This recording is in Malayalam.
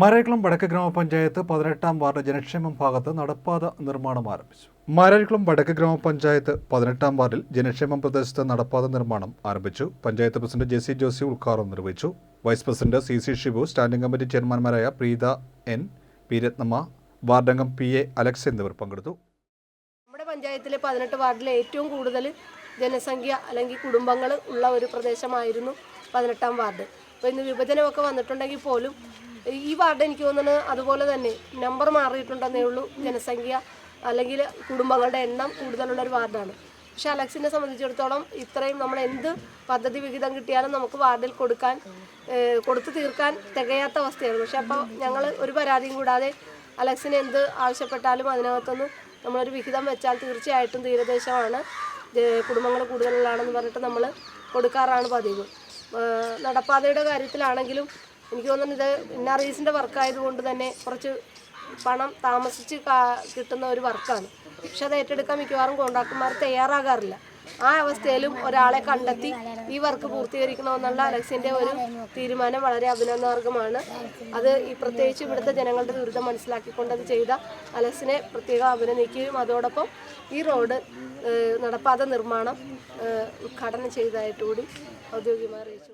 മരക്കുളം വടക്ക് ഗ്രാമപഞ്ചായത്ത് പതിനെട്ടാം വാർഡ് ജനക്ഷേമം ഭാഗത്ത് നടപ്പാത നിർമ്മാണം ആരംഭിച്ചു. മരക്കുളം വടക്ക് ഗ്രാമപഞ്ചായത്ത് പതിനെട്ടാം വാർഡിൽ ജനക്ഷേമം പ്രദേശത്ത് നടപ്പാത നിർമ്മാണം ആരംഭിച്ചു. Panchayat president J C Josy ഉദ്ഘാടനം നിർവഹിച്ചു. Vice president C C Shibu standing committee ചെയർമാൻമാരായ Preetha N P Ratnamma വാർഡംഗം പി എ അലക്സ് എന്നിവർ പങ്കെടുത്തു. നമ്മുടെ പഞ്ചായത്തിലെ പതിനെട്ട് വാർഡിലെ ഏറ്റവും കൂടുതൽ ജനസംഖ്യ അല്ലെങ്കിൽ കുടുംബങ്ങൾ ഉള്ള ഒരു പ്രദേശമായിരുന്നു പതിനെട്ടാം വാർഡ്. അപ്പോൾ ഇന്ന് വിഭജനമൊക്കെ വന്നിട്ടുണ്ടെങ്കിൽ പോലും ഈ വാർഡ് എനിക്ക് തോന്നുന്നത് അതുപോലെ തന്നെ നമ്പർ മാറിയിട്ടുണ്ടെന്നേ ഉള്ളൂ ജനസംഖ്യ അല്ലെങ്കിൽ കുടുംബങ്ങളുടെ എണ്ണം കൂടുതലുള്ള ഒരു വാർഡാണ്. പക്ഷെ അലക്സിനെ സംബന്ധിച്ചിടത്തോളം ഇത്രയും നമ്മൾ എന്ത് പദ്ധതി വിഹിതം കിട്ടിയാലും നമുക്ക് വാർഡിൽ കൊടുക്കാൻ കൊടുത്തു തീർക്കാൻ തികയാത്ത അവസ്ഥയാണ് പക്ഷെ അപ്പോൾ ഞങ്ങൾ ഒരു പരാതിയും കൂടാതെ അലക്സിന് എന്ത് ആവശ്യപ്പെട്ടാലും അതിനകത്തൊന്ന് നമ്മളൊരു വിഹിതം വെച്ചാൽ തീർച്ചയായിട്ടും തീരദേശമാണ്. കുടുംബങ്ങൾ കൂടുതലുള്ളതാണെന്ന് പറഞ്ഞിട്ട് നമ്മൾ കൊടുക്കാറാണ് പതിവ്. നടപ്പാതയുടെ കാര്യത്തിലാണെങ്കിലും എനിക്ക് തോന്നുന്നത് ഇത് ഇന്നറീസിന്റെ വർക്കായതുകൊണ്ട് തന്നെ കുറച്ച് പണം താമസിച്ച് കിട്ടുന്ന ഒരു വർക്കാണ് പക്ഷെ അത് ഏറ്റെടുക്കാൻ മിക്കവാറും കോൺട്രാക്ടർമാർ തയ്യാറാകാറില്ല. ആ അവസ്ഥയിലും ഒരാളെ കണ്ടെത്തി ഈ വർക്ക് പൂർത്തീകരിക്കണമെന്നുള്ള അലക്സിന്റെ ഒരു തീരുമാനം വളരെ അഭിനന്ദനാർഹമാണ് അത് ഈ പ്രത്യേകിച്ച് ഇവിടുത്തെ ജനങ്ങളുടെ ദുരിതം മനസ്സിലാക്കിക്കൊണ്ട് അത് ചെയ്ത അലക്സിനെ പ്രത്യേകം അഭിനന്ദിക്കുകയും അതോടൊപ്പം ഈ റോഡ് നടപ്പാത നിർമ്മാണം ഉദ്ഘാടനം ചെയ്തതായിട്ട് കൂടി ഔദ്യോഗികമായി അറിയിച്ചു.